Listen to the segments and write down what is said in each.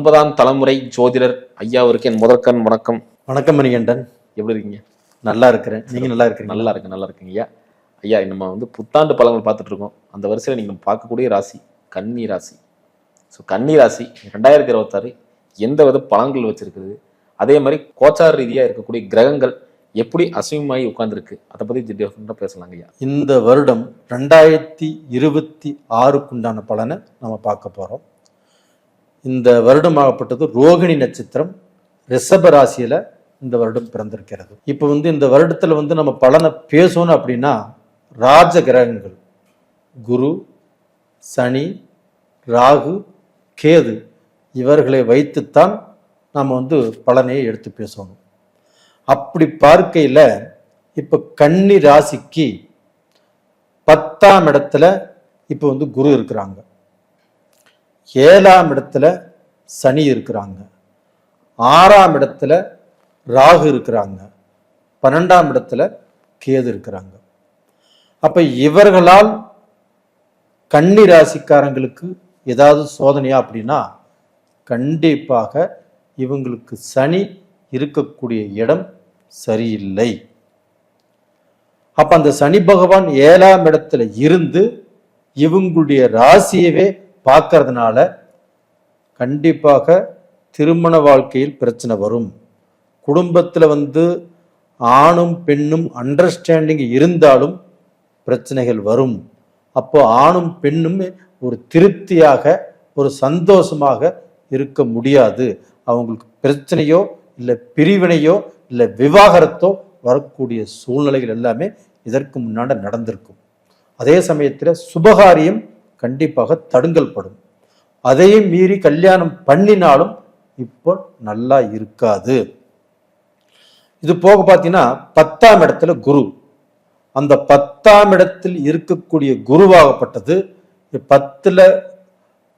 ஒன்பதாம் தலைமுறை ஜோதிடர் ஐயா அவருக்கு என் முதற்கண் வணக்கம். வணக்கம் மணிகண்டன். எப்படி இருக்கீங்க? நல்லா இருக்கிறேன். நீங்க நல்லா இருக்கிறீங்க நல்லா இருக்கு நல்லா இருக்குங்க ஐயா. ஐயா நம்ம வந்து புத்தாண்டு பலன்கள் பார்த்துட்டு இருக்கோம். அந்த வரிசையில் நீங்க பார்க்கக்கூடிய ராசி கன்னி ராசி. ஸோ கன்னி ராசி ரெண்டாயிரத்தி இருபத்தாறு எந்த வித பலன்கள் வச்சிருக்குது? அதே மாதிரி கோச்சார ரீதியா இருக்கக்கூடிய கிரகங்கள் எப்படி அசிவமாகி உட்கார்ந்துருக்கு? அதை பத்தி டிஃப்ரெண்டாக பேசலாங்க ஐயா. இந்த வருடம் ரெண்டாயிரத்தி இருபத்தி ஆறுக்குண்டான பலனை நம்ம பார்க்க போறோம். இந்த வருடமாகப்பட்டது ரோகிணி நட்சத்திரம் ரிஷப ராசியில இந்த வருடம் பிறந்திருக்கிறது. இப்போ வந்து இந்த வருடத்துல வந்து நம்ம பலனை பேசணும் அப்படின்னா ராஜ கிரகங்கள். குரு சனி ராகு கேது இவர்களை வைத்துத்தான் நாம் வந்து பலனையை எடுத்து பேசணும். அப்படி பார்க்கையில் இப்போ கன்னி ராசிக்கு பத்தாம் இடத்துல இப்போ வந்து குரு இருக்கிறாங்க. ஏழாம் இடத்துல சனி இருக்கிறாங்க. ஆறாம் இடத்துல ராகு இருக்கிறாங்க. பன்னெண்டாம் இடத்துல கேது இருக்கிறாங்க. அப்போ இவர்களால் கன்னி ராசிக்காரங்களுக்கு ஏதாவது சோதனையா அப்படின்னா கண்டிப்பாக இவங்களுக்கு சனி இருக்கக்கூடிய இடம் சரியில்லை. அப்ப அந்த சனி பகவான் ஏழாம் இடத்துல இருந்து இவங்களுடைய ராசியவே பார்க்கறதுனால கண்டிப்பாக திருமண வாழ்க்கையில் பிரச்சனை வரும். குடும்பத்தில் வந்து ஆணும் பெண்ணும் அண்டர்ஸ்டாண்டிங் இருந்தாலும் பிரச்சனைகள் வரும். அப்போ ஆணும் பெண்ணும் ஒரு திருப்தியாக ஒரு சந்தோஷமாக இருக்க முடியாது. அவங்களுக்கு பிரச்சனையோ இல்லை பிரிவினையோ இல்லை விவாகரத்தோ வரக்கூடிய சூழ்நிலைகள் எல்லாமே இதற்கு முன்னாடி நடந்திருக்கும். அதே சமயத்தில் சுபகாரியம் கண்டிப்பாக தடுங்கல் படும் அதையும் மீறி கல்யாணம் பண்ணினாலும் இப்போ நல்லா இருக்காது. இது போக பார்த்தீங்கன்னா பத்தாம் இடத்துல குரு. அந்த பத்தாம் இடத்தில் இருக்கக்கூடிய குருவாகப்பட்டது பத்துல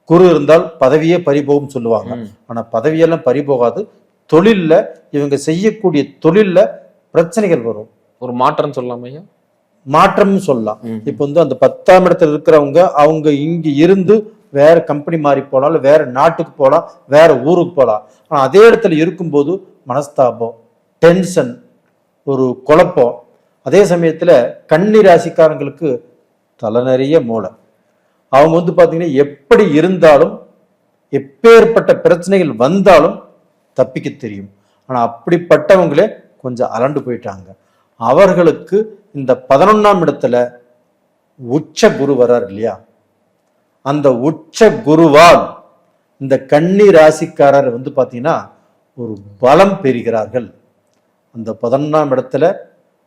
குரு இருந்தால் பதவியே பறிபோகும் சொல்லுவாங்க. ஆனா பதவியெல்லாம் பறிபோகாது. தொழில்ல இவங்க செய்யக்கூடிய தொழில்ல பிரச்சனைகள் வரும். ஒரு மாற்றம் சொல்லலாமா ஐயா மாற்றம்னு சொல்லலாம். இப்போ வந்து அந்த பத்தாம் இடத்துல இருக்கிறவங்க அவங்க இங்க இருந்து வேற கம்பெனி மாறி போகலாம் இல்லை வேற நாட்டுக்கு போகலாம் வேற ஊருக்கு போகலாம் ஆனா அதே இடத்துல இருக்கும்போது மனஸ்தாபம் டென்ஷன் ஒரு குழப்பம். அதே சமயத்துல கன்னி ராசிக்காரங்களுக்கு தலை நிறைய மூளை. அவங்க வந்து பாத்தீங்கன்னா எப்படி இருந்தாலும் எப்பேற்பட்ட பிரச்சனைகள் வந்தாலும் தப்பிக்க தெரியும். ஆனா அப்படிப்பட்டவங்களே கொஞ்சம் அலண்டு போயிட்டாங்க. அவர்களுக்கு இந்த பதினொன்னாம் இடத்துல உச்ச குரு வரார் இல்லையா? அந்த உச்ச குருவால் இந்த கன்னி ராசிக்காரர் வந்து பார்த்தீங்கன்னா ஒரு பலம் பெறுகிறார்கள். அந்த பதினொன்றாம் இடத்துல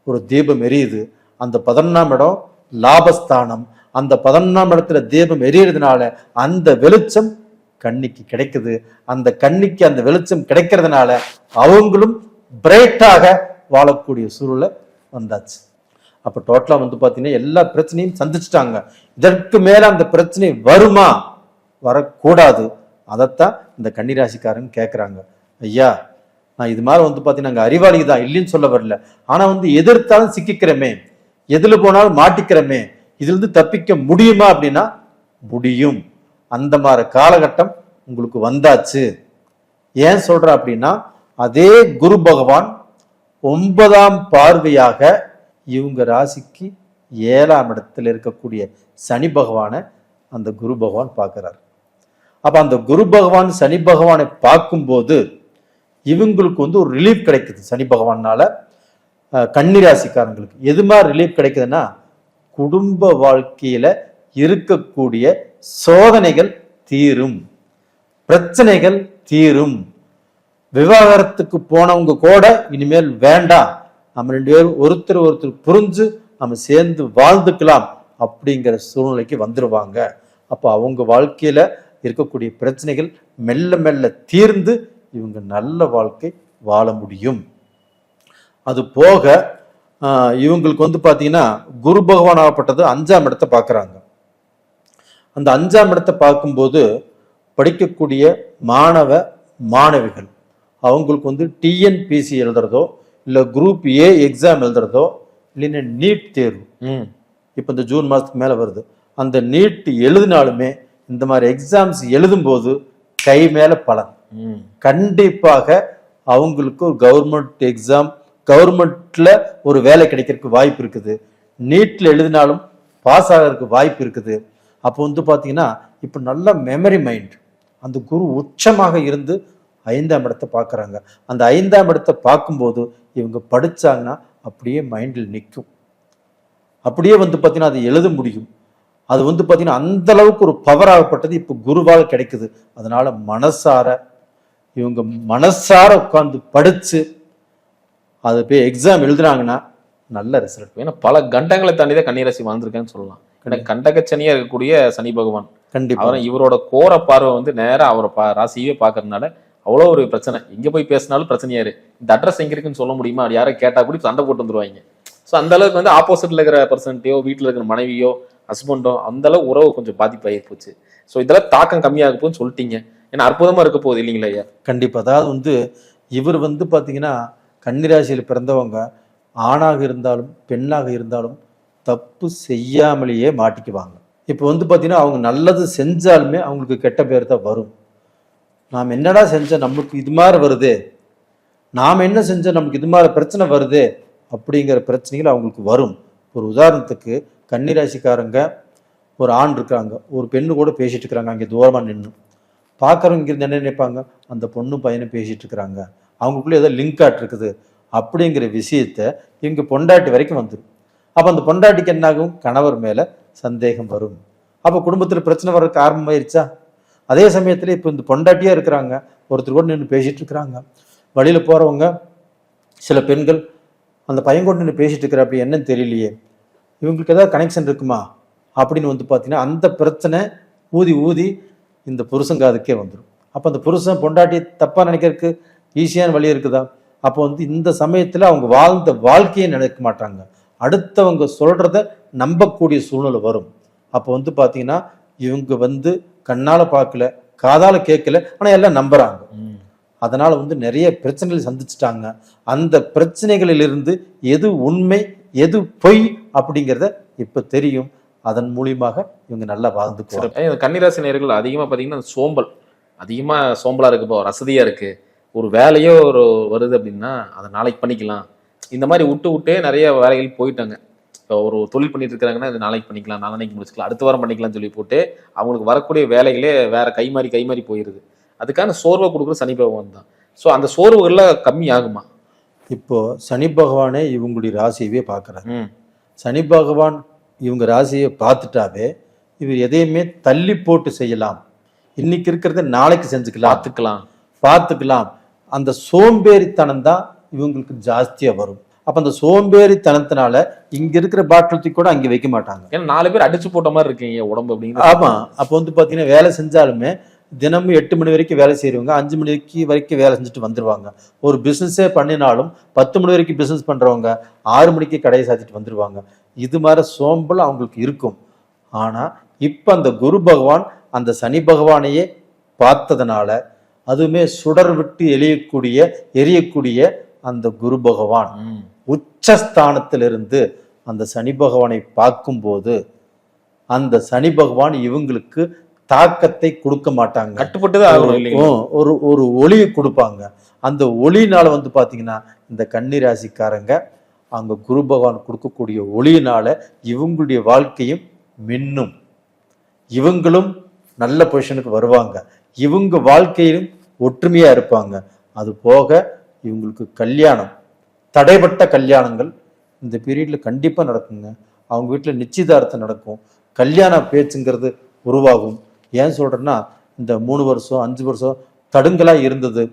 ஒரு தீபம் எரியுது. அந்த பதினொன்றாம் இடம் லாபஸ்தானம். அந்த பதினொன்றாம் இடத்துல தீபம் எரியறதுனால அந்த வெளிச்சம் கண்ணிக்கு கிடைக்குது. அந்த கண்ணிக்கு அந்த வெளிச்சம் கிடைக்கிறதுனால அவங்களும் பிரைட்டாக வாழக்கூடிய சூழலை வந்தாச்சு. அப்போ டோட்டலாக வந்து பார்த்தீங்கன்னா எல்லா பிரச்சனையும் சந்திச்சுட்டாங்க. இதற்கு மேலே அந்த பிரச்சனை வருமா? வரக்கூடாது. அதைத்தான் இந்த கன்னிராசிக்காரன் கேட்குறாங்க ஐயா நான் இது மாதிரி வந்து பார்த்தீங்கன்னா நாங்கள் அறிவாளி தான் இல்லைன்னு சொல்ல வரல. ஆனால் வந்து எதிர்த்தாலும் சிக்கிக்கிறோமே. எதில் போனாலும் மாட்டிக்கிறோமே. இதிலிருந்து தப்பிக்க முடியுமா அப்படின்னா முடியும். அந்த மாதிரி காலகட்டம் உங்களுக்கு வந்தாச்சு. ஏன் சொல்கிறேன் அப்படின்னா அதே குரு பகவான் ஒன்பதாம் பார்வையாக இவங்க ராசிக்கு ஏழாம் இடத்துல இருக்கக்கூடிய சனி பகவானை அந்த குரு பகவான் பார்க்கிறார். அப்போ அந்த குரு பகவான் சனி பகவானை பார்க்கும்போது இவங்களுக்கு வந்து ஒரு ரிலீஃப் கிடைக்குது சனி பகவானால கன்னிராசிக்காரங்களுக்கு ராசிக்காரங்களுக்கு. எது மாதிரி ரிலீஃப் கிடைக்குதுன்னா குடும்ப வாழ்க்கையில இருக்கக்கூடிய சோதனைகள் தீரும். பிரச்சனைகள் தீரும். விவாகரத்துக்கு போனவங்க கூட இனிமேல் வேண்டாம். நம்ம ரெண்டு பேரும் ஒருத்தர் ஒருத்தர் புரிஞ்சு நம்ம சேர்ந்து வாழ்ந்துக்கலாம் அப்படிங்கிற சூழ்நிலைக்கு வந்துடுவாங்க அப்போ அவங்க வாழ்க்கையில் இருக்கக்கூடிய பிரச்சனைகள் மெல்ல மெல்ல தீர்ந்து இவங்க நல்ல வாழ்க்கை வாழ முடியும். அது போக இவங்களுக்கு வந்து பார்த்தீங்கன்னா குரு பகவான் ஆகப்பட்டது அஞ்சாம் இடத்தை பார்க்குறாங்க அந்த அஞ்சாம் இடத்தை பார்க்கும்போது படிக்கக்கூடிய மாணவ மாணவிகள் அவங்களுக்கு வந்து டிஎன்பிசி எழுதுறதோ இல்லை குரூப் ஏ எக்ஸாம் எழுதுறதோ இல்லைன்னா நீட் தேர்வு. ம். இப்போ இந்த ஜூன் மாதத்துக்கு மேலே வருது. அந்த நீட் எழுதினாலுமே இந்த மாதிரி எக்ஸாம்ஸ் எழுதும்போது கை மேலே பலன். கண்டிப்பாக அவங்களுக்கு ஒரு கவர்மெண்ட் எக்ஸாம் கவர்மெண்ட்ல ஒரு வேலை கிடைக்கிறதுக்கு வாய்ப்பு இருக்குது. நீட்ல எழுதினாலும் பாஸ் ஆகிறதுக்கு வாய்ப்பு இருக்குது. அப்போ வந்து பார்த்தீங்கன்னா இப்போ நல்ல மெமரி மைண்ட் அந்த குரு உச்சமாக இருந்து ஐந்தாம் இடத்தை பார்க்குறாங்க. அந்த ஐந்தாம் இடத்தை பார்க்கும்போது இவங்க படிச்சாங்கன்னா அப்படியே மைண்டில் நிற்கும் அப்படியே வந்து பார்த்தீங்கன்னா அதை எழுத முடியும். அது வந்து பார்த்தீங்கன்னா அந்த அளவுக்கு ஒரு பவர் ஆகப்பட்டது இப்போ குருவால் கிடைக்குது. அதனால மனசார இவங்க மனசார உட்காந்து படிச்சு அது போய் எக்ஸாம் எழுதுனாங்கன்னா நல்ல ரிசல்ட் ஏன்னா பல கண்டங்களை தாண்டி தான் கன்னிராசி வாழ்ந்திருக்கேன்னு சொல்லலாம். ஏன்னா கண்டகச்சனியா இருக்கக்கூடிய சனி பகவான். கண்டிப்பா. அவரை இவரோட கோர பார்வை வந்து நேரா அவரை பா ராசியவே பாக்குறதுனால அவ்வளோ ஒரு பிரச்சனை. இங்கே போய் பேசினாலும் பிரச்சனையாரு இந்த அட்ரஸ் எங்கே இருக்குன்னு சொல்ல முடியுமா? அது யாரை கேட்டால் கூட சண்டை போட்டு வந்துருவாங்க. ஸோ அந்த அளவுக்கு வந்து ஆப்போசிட்ல இருக்கிற பர்சன்ட்டையோ வீட்டில் இருக்கிற மனைவியோ ஹஸ்பண்டோ அந்தளவு உறவு கொஞ்சம் பாதிப்பாகி போச்சு. ஸோ இதெல்லாம் தாக்கம் கம்மியாக போகுன்னு சொல்லிட்டீங்க. ஏன்னா அற்புதமாக இருக்க போகுது இல்லைங்களா ஐயா? கண்டிப்பாக அதாவது வந்து இவர் வந்து பார்த்தீங்கன்னா கன்னிராசியில் பிறந்தவங்க ஆணாக இருந்தாலும் பெண்ணாக இருந்தாலும் தப்பு செய்யாமலேயே மாட்டிக்குவாங்க. இப்போ வந்து பார்த்தீங்கன்னா அவங்க நல்லது செஞ்சாலுமே அவங்களுக்கு கெட்ட பேர் தான் வரும். நாம் என்னடா செஞ்ச நம்மளுக்கு இது மாதிரி வருது? நாம் என்ன செஞ்ச நமக்கு இது மாதிரி பிரச்சனை வருது? அப்படிங்கிற பிரச்சனைகள் அவங்களுக்கு வரும். ஒரு உதாரணத்துக்கு கன்னிராசிக்காரங்க ஒரு ஆண் இருக்கிறாங்க ஒரு பெண்ணு கூட பேசிட்டு இருக்கிறாங்க. அங்கே தூரமாக நின்று பார்க்குறவங்க இருந்து என்ன நினைப்பாங்க. அந்த பொண்ணு பையனும் பேசிட்டு இருக்கிறாங்க. அவங்களுக்குள்ளே ஏதோ லிங்க் ஆட் இருக்குது. அப்படிங்கிற விஷயத்த இங்கே பொண்டாட்டி வரைக்கும் வந்துடும் அப்போ அந்த பொண்டாட்டிக்கு என்னாகும்? கணவர் மேலே சந்தேகம் வரும். அப்போ குடும்பத்தில் பிரச்சனை வர்றதுக்கு ஆரம்பமாயிருச்சா அதே சமயத்தில் இப்போ இந்த பொண்டாட்டியாக இருக்கிறாங்க. ஒருத்தர் கூட நின்று பேசிட்டு இருக்கிறாங்க. வழியில் போகிறவங்க சில பெண்கள் அந்த பையன் கூட நின்று பேசிட்டு இருக்கிற அப்படி என்னன்னு தெரியலையே. இவங்களுக்கு ஏதாவது கனெக்ஷன் இருக்குமா? அப்படின்னு வந்து பார்த்தீங்கன்னா அந்த பிரச்சனை ஊதி ஊதி இந்த புருஷன் காதுக்கே வந்துடும் அப்போ அந்த புருஷன் பொண்டாட்டி தப்பாக நினைக்கிறதுக்கு ஈஸியான வழி இருக்குதா? அப்போ வந்து இந்த சமயத்தில் அவங்க வாழ்ந்த வாழ்க்கையை நினைக்க மாட்டாங்க. அடுத்தவங்க சொல்கிறத நம்பக்கூடிய சூழ்நிலை வரும். அப்போ வந்து பார்த்தீங்கன்னா இவங்க வந்து கண்ணால் பார்க்கல காதால கேட்கல ஆனால் எல்லாம் நம்புறாங்க. அதனால வந்து நிறைய பிரச்சனைகள் சந்திச்சிட்டாங்க. அந்த பிரச்சனைகளிலிருந்து எது உண்மை எது பொய் அப்படிங்கிறத இப்ப தெரியும். அதன் மூலியமாக இவங்க நல்லா. இந்த கன்னிராசி நேர்கள் அதிகமா பாத்தீங்கன்னா இந்த சோம்பல். அதிகமா சோம்பலா இருக்கு இப்போ ரசதியா இருக்கு. ஒரு வேலையோ ஒரு வருது அப்படின்னா அதை நாளைக்கு பண்ணிக்கலாம். இந்த மாதிரி விட்டு விட்டே நிறைய வேலைகள் போயிட்டாங்க. ஒரு தொழில் பண்ணிட்டு இருக்காங்கன்னா இது நாளைக்கு பண்ணிக்கலாம் நாளைக்கு முடிச்சுக்கலாம் அடுத்த வாரம் பண்ணிக்கலாம்னு சொல்லி போட்டு அவங்களுக்கு வரக்கூடிய வேலைகளே வேற கை மாறி கை மாறி போயிருது. அதுக்கான சோர்வை கொடுக்குற சனி பகவான் தான். ஸோ அந்த சோர்வுகள்லாம் கம்மி ஆகுமா? இப்போ சனி பகவானே இவங்களுடைய ராசியவே பார்க்குறாரு. ம். சனி பகவான் இவங்க ராசியை பார்த்துட்டாவே இவர் எதையுமே தள்ளி போட்டு செய்யலாம். இன்னைக்கு இருக்கிறத நாளைக்கு செஞ்சுக்கலாம். பார்த்துக்கலாம். பார்த்துக்கலாம். அந்த சோம்பேறித்தனம் தான் இவங்களுக்கு ஜாஸ்தியா வரும். அப்ப அந்த சோம்பேறித்தனத்தினால இங்க இருக்கிற பாட்டில் கூட அங்க வைக்க மாட்டாங்க. ஏன்னா நாலு பேர் அடிச்சு போட்ட மாதிரி இருக்கீங்க உடம்பு அப்படிங்கிறது. ஆமா. அப்போ வந்து பாத்தீங்கன்னா வேலை செஞ்சாலுமே தினமும் எட்டு மணி வரைக்கும் வேலை செய்றவங்க அஞ்சு மணிக்கு வரைக்கும் வேலை செஞ்சுட்டு வந்துருவாங்க. ஒரு பிசினஸே பண்ணினாலும் பத்து மணி வரைக்கும் பிசினஸ் பண்றவங்க ஆறு மணிக்கு கடையை சாத்திட்டு வந்துருவாங்க. இது மாதிரி சோம்பல் அவங்களுக்கு இருக்கும். ஆனா இப்ப அந்த குரு பகவான் அந்த சனி பகவானையே பார்த்ததுனால அதுவுமே சுடர் விட்டு எரியக்கூடிய எரியக்கூடிய அந்த குரு பகவான். உச்சஸ்தானத்திலிருந்து அந்த சனி பகவானை பார்க்கும்போது அந்த சனி பகவான் இவங்களுக்கு தாக்கத்தை கொடுக்க மாட்டாங்க. கட்டுப்பட்டு ஒரு- ஒரு ஒளியை கொடுப்பாங்க. அந்த ஒளியினால வந்து பாத்தீங்கன்னா இந்த கன்னி ராசிக்காரங்க அங்க குரு பகவான் கொடுக்கக்கூடிய ஒளியினால இவங்களுடைய வாழ்க்கையும் மின்னும். இவங்களும் நல்ல பொசிஷனுக்கு வருவாங்க. இவங்க வாழ்க்கையிலும் ஒற்றுமையா இருப்பாங்க. அது போக இவங்களுக்கு கல்யாணம். தடைப்பட்ட கல்யாணங்கள் இந்த பீரியட்ல கண்டிப்பா நடக்குங்க. அவங்க வீட்டுல நிச்சயதார்த்தம் நடக்கும். கல்யாண பேச்சுங்கிறது உருவாகும். ஏன் சொல்றேன்னா இந்த மூணு வருஷம் அஞ்சு வருஷம் தடுங்கலா இருந்தது.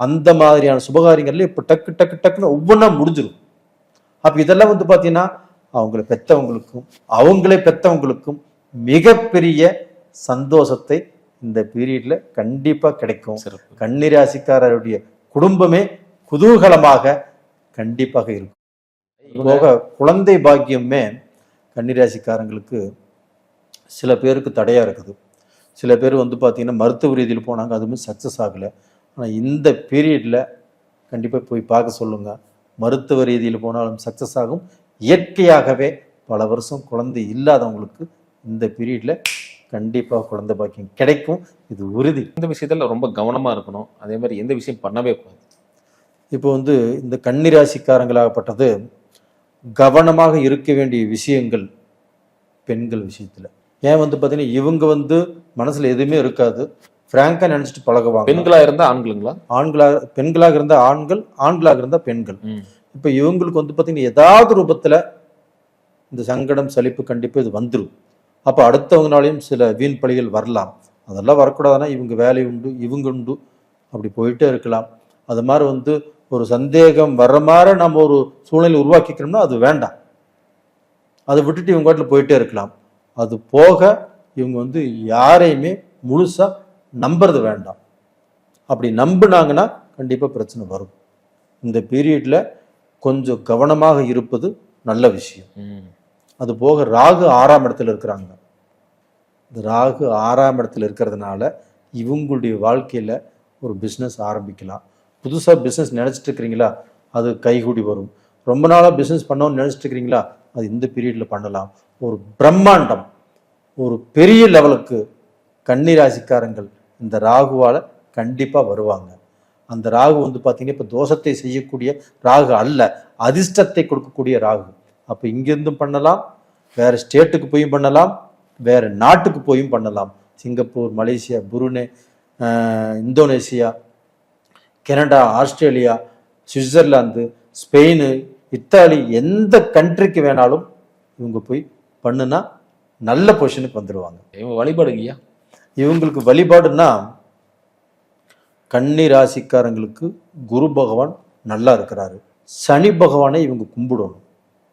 அந்த மாதிரியான சுபகாரியங்கள்ல இப்ப டக்கு டக்கு டக்குன்னு ஒவ்வொன்றா முடிஞ்சிடும் அப்ப இதெல்லாம் வந்து பாத்தீங்கன்னா அவங்கள பெத்தவங்களுக்கும் அவங்களே பெத்தவங்களுக்கும் மிகப்பெரிய சந்தோஷத்தை இந்த பீரியட்ல கண்டிப்பா கிடைக்கும். கன்னிராசிக்காரருடைய குடும்பமே குதூகலமாக கண்டிப்பாக இருக்கும். போக குழந்தை பாக்கியமே கன்னிராசிக்காரங்களுக்கு சில பேருக்கு தடையா இருக்குது. சில பேர் வந்து பார்த்தீங்கன்னா மருத்துவ ரீதியில் போனாங்க அதுவுமே சக்ஸஸ் ஆகலை. ஆனால் இந்த பீரியடில் கண்டிப்பாக போய் பார்க்க சொல்லுங்க. மருத்துவ ரீதியில் போனாலும் சக்ஸஸ் ஆகும். இயற்கையாகவே பல வருஷம் குழந்தை இல்லாதவங்களுக்கு இந்த பீரியடில் கண்டிப்பாக குழந்தை பாக்கியம் கிடைக்கும். இது உறுதி. இந்த விஷயத்துல ரொம்ப கவனமா இருக்கணும். அதே மாதிரி எந்த விஷயம் பண்ணவே கூடாது. இப்போ வந்து இந்த கன்னிராசிக்காரங்களாகப்பட்டது கவனமாக இருக்க வேண்டிய விஷயங்கள் பெண்கள் விஷயத்தில். ஏன் வந்து பார்த்தீங்கன்னா இவங்க வந்து மனசில் எதுவுமே இருக்காது. ஃப்ராங்காக நினச்சிட்டு பழகுவாங்க. பெண்களா இருந்தா ஆண்களுங்களா? ஆண்களாக பெண்களாக இருந்தால் ஆண்கள் ஆண்களாக இருந்தால் பெண்கள். இப்போ இவங்களுக்கு வந்து பார்த்தீங்கன்னா ஏதாவது ரூபத்தில் இந்த சங்கடம் சலிப்பு கண்டிப்பாக இது வந்துடும் அப்போ அடுத்தவங்கனாலையும் சில வீண் பழிகள் வரலாம். அதெல்லாம் வரக்கூடாதுன்னா இவங்க வேலை உண்டு இவங்க உண்டு. அப்படி போயிட்டே இருக்கலாம். அது மாதிரி வந்து ஒரு சந்தேகம் வர்ற மாதிரி நம்ம ஒரு சூழ்நிலை உருவாக்கிக்கிறோம்னா அது வேண்டாம். அதை விட்டுட்டு இவங்க வாட்டில் போயிட்டே இருக்கலாம். அது போக இவங்க வந்து யாரையுமே முழுசாக நம்புறது வேண்டாம். அப்படி நம்புனாங்கன்னா கண்டிப்பாக பிரச்சனை வரும். இந்த பீரியடில் கொஞ்சம் கவனமாக இருப்பது நல்ல விஷயம். அது போக ராகு ஆறாம் இடத்துல இருக்கிறாங்க. இந்த ராகு ஆறாம் இடத்துல இருக்கிறதுனால இவங்களுடைய வாழ்க்கையில் ஒரு பிஸ்னஸ் ஆரம்பிக்கலாம். புதுசாக பிஸ்னஸ் நினச்சிட்டு இருக்கிறீங்களா அது கைகூடி வரும். ரொம்ப நாளாக பிஸ்னஸ் பண்ணோன்னு நினச்சிட்டு இருக்கிறீங்களா அது இந்த பீரியடில் பண்ணலாம். ஒரு பிரம்மாண்டம் ஒரு பெரிய லெவலுக்கு கன்னி ராசிக்காரங்கள் இந்த ராகுவால் கண்டிப்பாக வருவாங்க. அந்த ராகு வந்து பார்த்தீங்கன்னா இப்போ தோஷத்தை செய்யக்கூடிய ராகு அல்ல. அதிர்ஷ்டத்தை கொடுக்கக்கூடிய ராகு. அப்போ இங்கிருந்தும் பண்ணலாம் வேறு ஸ்டேட்டுக்கு போயும் பண்ணலாம் வேறு நாட்டுக்கு போயும் பண்ணலாம். Singapore Malaysia Brunei Indonesia Canada Australia Switzerland Spain Italy எந்த கண்ட்ரிக்கு வேணாலும் இவங்க போய் பண்ணுனா நல்ல பொசிஷனுக்கு வந்துடுவாங்க இவங்க வழிபாடுங்கய்யா. இவங்களுக்கு வழிபாடுன்னா கன்னி ராசிக்காரங்களுக்கு குரு பகவான் நல்லா இருக்கிறாரு. சனி பகவானை இவங்க கும்பிடணும்.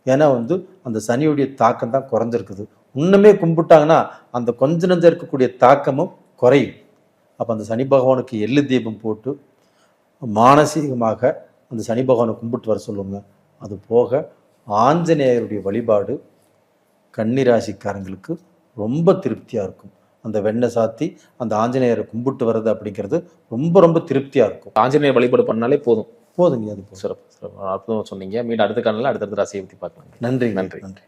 ஏன்னா வந்து அந்த சனியுடைய தாக்கம் தான் குறைஞ்சிருக்குது. இன்னுமே கும்பிட்டாங்கன்னா அந்த கொஞ்ச நஞ்சம் இருக்கக்கூடிய தாக்கமும் குறையும். அப்போ அந்த சனி பகவானுக்கு எள்ளு தீபம் போட்டு மானசீகமாக அந்த சனி பகவானை கும்பிட்டு வர சொல்லுங்க. அது போக ஆஞ்சநேயருடைய வழிபாடு கன்னிராசிக்காரங்களுக்கு ரொம்ப திருப்தியாக இருக்கும். அந்த வெண்ணெய் சாத்தி அந்த ஆஞ்சநேயரை கும்பிட்டு வர்றது அப்படிங்கிறது ரொம்ப ரொம்ப திருப்தியாக இருக்கும். ஆஞ்சநேயர் வழிபாடு பண்ணாலே போதும். போதுங்க அது சிறப்பு சிறப்பு. அற்புதமா சொன்னீங்க. மீண்டும் அடுத்த காலையில் அடுத்தடுத்த ராசியை பத்தி பார்க்கலாம். நன்றி நன்றி. நன்றி.